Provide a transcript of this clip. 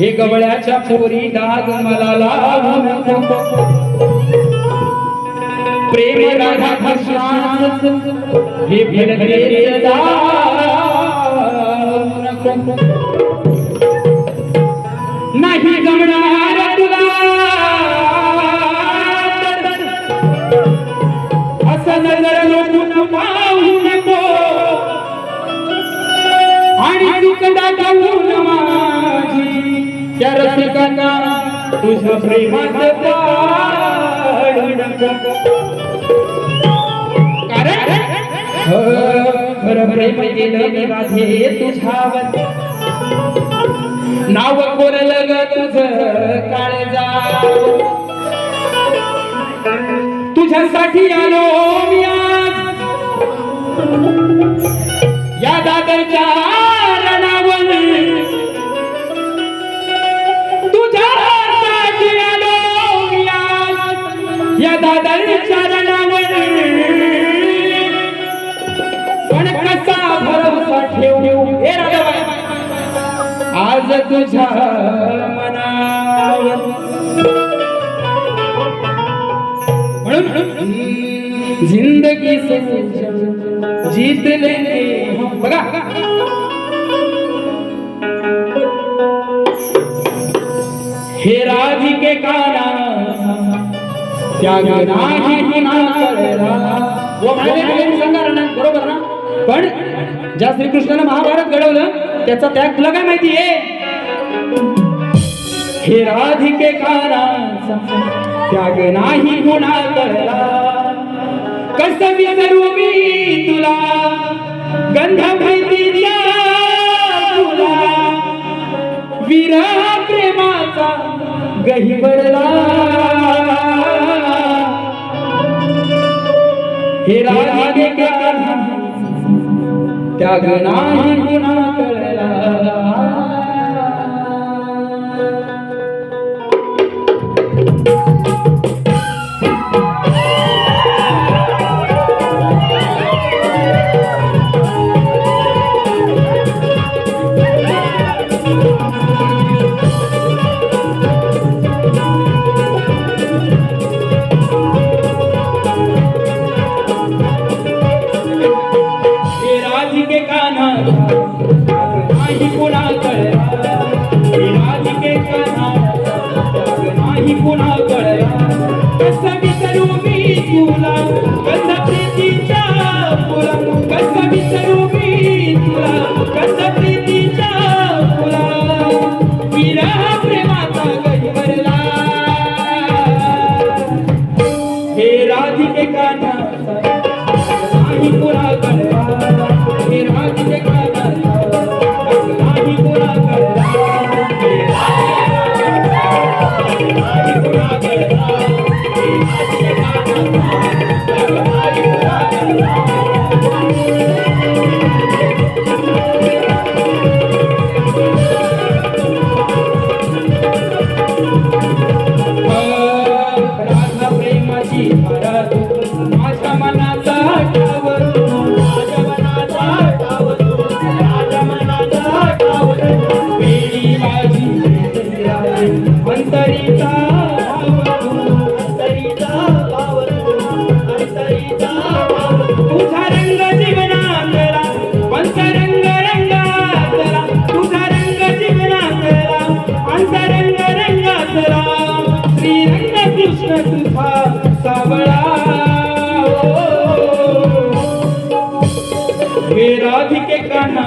हे गवळ्याच्या पोरी दाग मला लावू प्रेम राधा कृष्णाच हे भलते नाही गमणार तुला. असं नजर लोटून पाहू नको. आणि दुःख दाखवून माझी त्या रसिकांना तुझ्या प्रेमात कारण हो, प्रेम केलं मी राधे तुझ्यावर. नाव कोरलं ग तुझं काळजा तुझ्यासाठी आलो आज या पण कसा भरोसा ठेवू. हे आज तुझ्या मनावर. जिंदगी से जीत लेंगे बघा. हे राधिके काना त्याग नाही पुन्हा कळला व बरोबर ना पण ज्या श्रीकृष्णानं महाभारत घडवलं त्याचा त्याग तुला काय माहिती आहे हे राधिके कानाचा त्याग नाही पुन्हा कळला कसं विसरू मी तुला गंध प्रीतीच्या तुला विरह प्रेमाचा गहिवरला हे राधे त्याग हे राधिके कान्हा